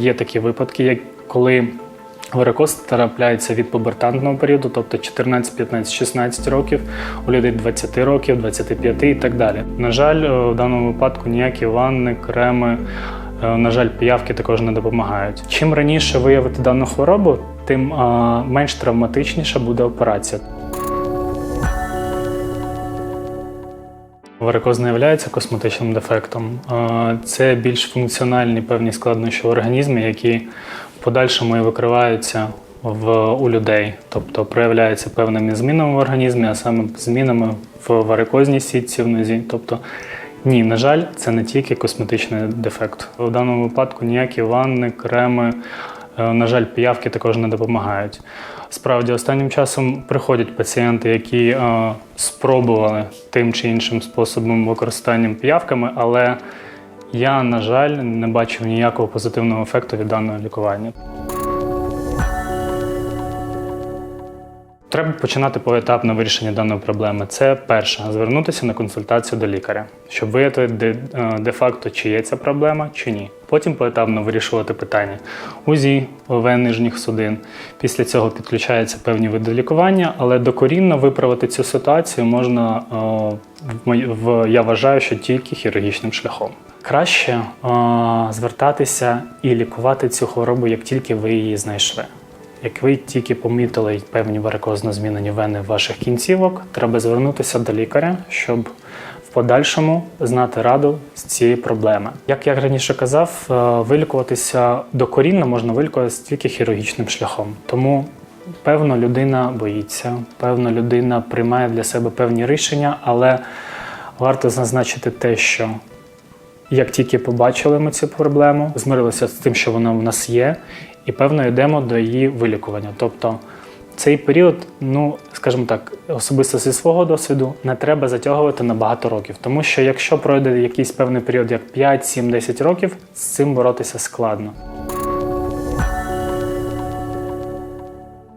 Є такі випадки, як коли варикоз трапляється від пубертантного періоду, тобто 14, 15, 16 років, у людей 20 років, 25 і так далі. На жаль, е, в даному випадку ніякі ванни, креми, е, на жаль, піявки також не допомагають. Чим раніше виявити дану хворобу, тим менш травматичніша буде операція. Варикоз не є косметичним дефектом. Це більш функціональні певні складнощі в організмі, які в подальшому і викриваються в, у людей, тобто проявляються певними змінами в організмі, а саме змінами в варикозній сітці в нозі. Тобто, ні, на жаль, це не тільки косметичний дефект. У даному випадку ніякі ванни, креми, на жаль, піявки також не допомагають. Справді, останнім часом приходять пацієнти, які е, спробували тим чи іншим способом використанням піявками, але я, на жаль, не бачив ніякого позитивного ефекту від даного лікування. Треба починати поетапне вирішення даної проблеми. Це перше звернутися на консультацію до лікаря, щоб виявити е, де-факто, чи є ця проблема, чи ні. Потім поетапно вирішувати питання УЗІ, ОВ нижніх судин. Після цього підключаються певні види лікування, але докорінно виправити цю ситуацію можна, е, в я вважаю, що тільки хірургічним шляхом. Краще е, звертатися і лікувати цю хворобу, як тільки ви її знайшли. Як ви тільки помітили певні варикозно змінені вени ваших кінцівок, треба звернутися до лікаря, щоб в подальшому знати раду з цієї проблеми. Як я раніше казав, е, вилікуватися докорінно можна вилікуватися тільки хірургічним шляхом. Тому певно людина боїться, певно людина приймає для себе певні рішення, але варто зазначити те, що як тільки побачили ми цю проблему, змирилися з тим, що вона в нас є, і певно йдемо до її вилікування. Тобто цей період, ну скажімо так, особисто зі свого досвіду, не треба затягувати на багато років. Тому що якщо пройде якийсь певний період, як 5, 7, 10 років, з цим боротися складно.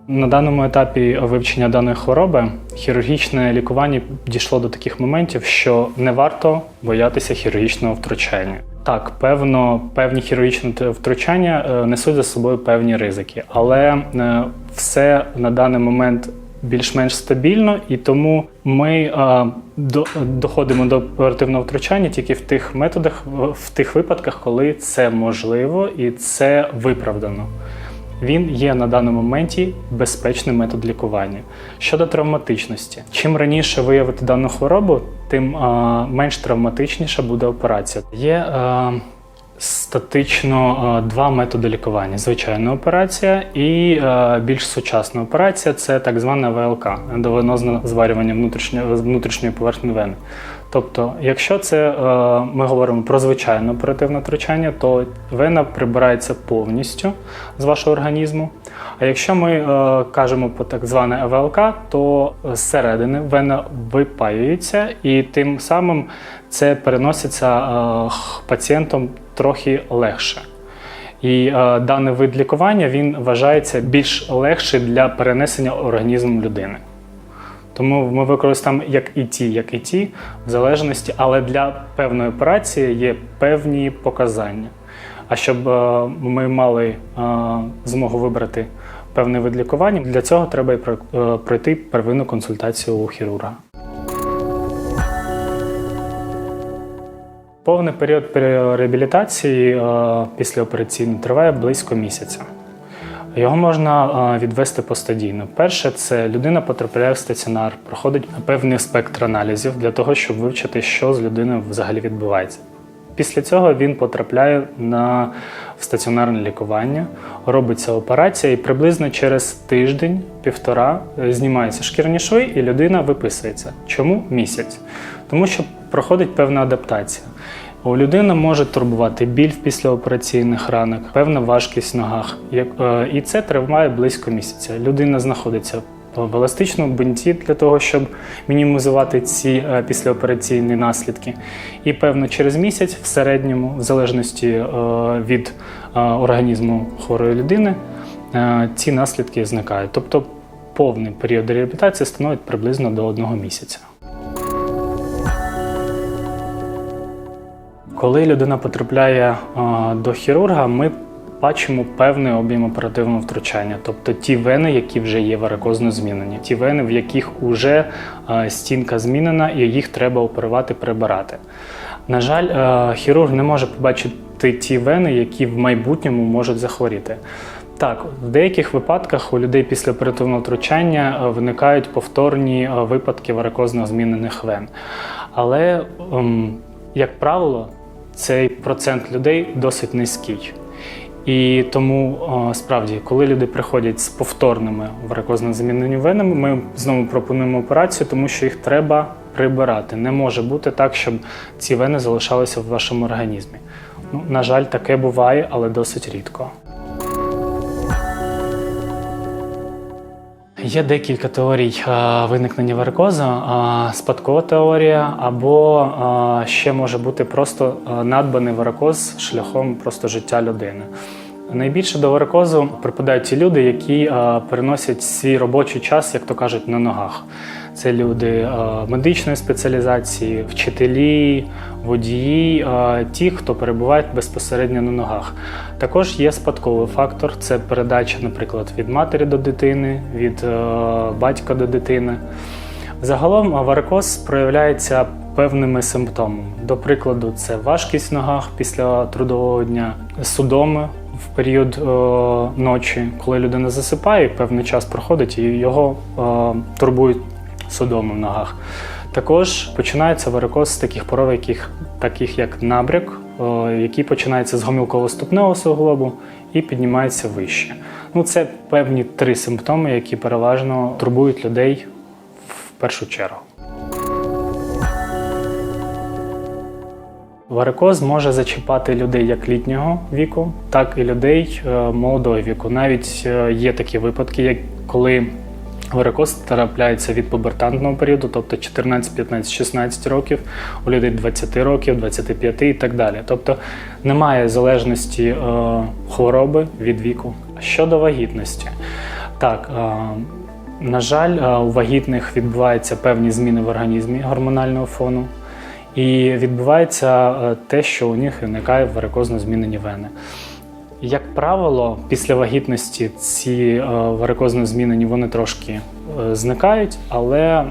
На даному етапі вивчення даної хвороби хірургічне лікування дійшло до таких моментів, що не варто боятися хірургічного втручання. Так, певно, певні хірургічні втручання е, несуть за собою певні ризики, але е, все на даний момент більш-менш стабільно, і тому ми е, до, доходимо до оперативного втручання тільки в тих методах, в тих випадках, коли це можливо і це виправдано. Він є на даному моменті безпечний метод лікування. Щодо травматичності, чим раніше виявити дану хворобу, тим е, менш травматичніша буде операція. Є е, статично два методи лікування: звичайна операція і більш сучасна операція це так звана ВЛК ендовенозне зварювання внутрішньої поверхні вени. Тобто, якщо це е, ми говоримо про звичайне оперативне втручання, то вена прибирається повністю з вашого організму. А якщо ми е, кажемо про так зване ВЛК, то зсередини вена випаюється, і тим самим це переноситься е, пацієнтом трохи легше. І е, даний вид лікування він вважається більш легший для перенесення організму людини. Тому ми використаємо як і ті, як і ті, в залежності, але для певної операції є певні показання. А щоб е, ми мали е, змогу вибрати певний вид лікування, для цього треба про- е, пройти первинну консультацію у хірурга. Повний період реабілітації е, післяопераційно триває близько місяця. Його можна відвести постадійно. Перше, це людина потрапляє в стаціонар, проходить певний спектр аналізів для того, щоб вивчити, що з людиною взагалі відбувається. Після цього він потрапляє на стаціонарне лікування, робиться операція, і приблизно через тиждень-півтора е, знімаються шкірні шви, і людина виписується. Чому місяць? Тому що проходить певна адаптація. У людини може турбувати біль в післяопераційних ранах, певна важкість в ногах. Як- е, І це триває близько місяця. Людина знаходиться в еластичному бинті для того, щоб мінімізувати ці е, післяопераційні наслідки. І певно через місяць, в середньому, в залежності е, від організму хворої людини, ці наслідки зникають. Тобто повний період реабілітації становить приблизно до одного місяця. Коли людина потрапляє до хірурга, ми бачимо певний об'єм оперативного втручання, тобто ті вени, які вже є варикозно змінені, ті вени, в яких вже стінка змінена, і їх треба оперувати, прибирати. На жаль, хірург не може побачити ті вени, які в майбутньому можуть захворіти. Так, в деяких випадках у людей після оперативного втручання виникають повторні випадки варикозно змінених вен. Але, ем, як правило, цей процент людей досить низький. І тому справді, коли люди приходять з повторними варикозно заміненими венами, ми знову пропонуємо операцію, тому що їх треба прибирати. Не може бути так, щоб ці вени залишалися в вашому організмі. Ну, на жаль, таке буває, але досить рідко. Є декілька теорій е, виникнення варикозу. а Спадкова теорія, або е, ще може бути просто е, надбаний варикоз шляхом просто життя людини. Найбільше до варикозу припадають ті люди, які е, переносять свій робочий час, як то кажуть, на ногах. Це люди е, медичної спеціалізації, вчителі, водії, е, ті, хто перебувають безпосередньо на ногах. Також є спадковий фактор це передача, наприклад, від матері до дитини, від е, батька до дитини. Загалом варикоз проявляється певними симптомами. До прикладу, це важкість в ногах після трудового дня, судоми в період е, ночі, коли людина засипає, певний час проходить і його е, турбують судоми в ногах. Також починається варикоз з таких поров, яких, таких як набряк, який починається з гомілково-ступневого суглобу і піднімається вище. Ну, це певні три симптоми, які переважно турбують людей в першу чергу. Варикоз може зачіпати людей як літнього віку, так і людей е, молодого віку. Навіть е, є такі випадки, як коли варикоз трапляється від пубертантного періоду, тобто 14, 15, 16 років, у людей 20 років, 25 і так далі. Тобто немає залежності е, хвороби від віку. Щодо вагітності, так. е, на жаль, е, у вагітних відбуваються певні зміни в організмі гормонального фону, і відбувається е, те, що у них виникає варикозно змінені вени. Як правило, після вагітності ці е, варикозно змінені вони трошки е, зникають, але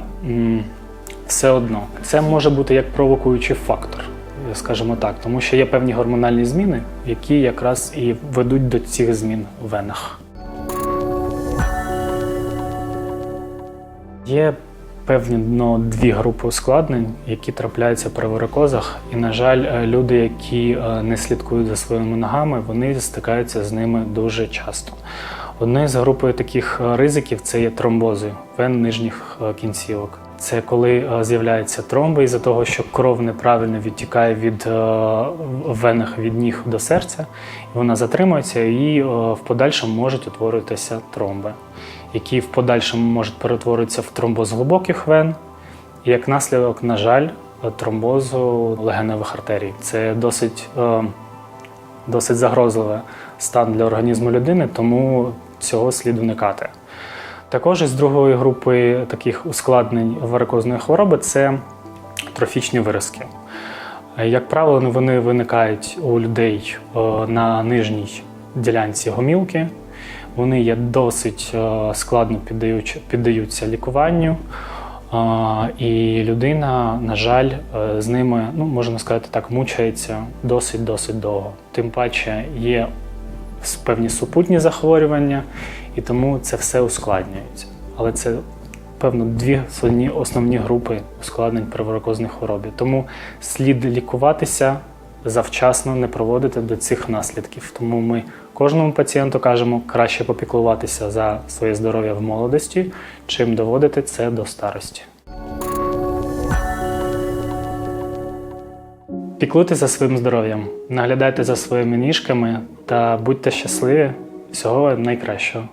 все одно це може бути як провокуючий фактор, скажімо так, тому що є певні гормональні зміни, які якраз і ведуть до цих змін в венах. Є певні ну, дві групи ускладнень, які трапляються при варикозах. І, на жаль, е, люди, які е, не слідкують за своїми ногами, вони стикаються з ними дуже часто. Одною з групою таких е, ризиків це є тромбози вен нижніх кінцівок. Це коли з'являються тромби із-за того, що кров неправильно відтікає від венах від ніг до серця, і вона затримується, і в подальшому можуть утворюватися тромби, які в подальшому можуть перетворитися в тромбоз глибоких вен, і як наслідок, на жаль, тромбозу легеневих артерій. Це досить, е, досить загрозливий стан для організму людини, тому цього слід уникати. Також із другої групи таких ускладнень варикозної хвороби це трофічні виразки. Як правило, вони виникають у людей е, на нижній ділянці гомілки. Вони є досить е, складно піддаються лікуванню. І людина, на жаль, е, з ними, ну можна сказати так, мучається досить досить довго. Тим паче є певні супутні захворювання, і тому це все ускладнюється. Але це певно дві основні, групи ускладнень при варикозній. Тому слід лікуватися завчасно, не проводити до цих наслідків. Тому ми кожному пацієнту кажемо краще попіклуватися за своє здоров'я в молодості, чим доводити це до старості. Піклуйтесь за своїм здоров'ям, наглядайте за своїми ніжками та будьте щасливі. Всього найкращого.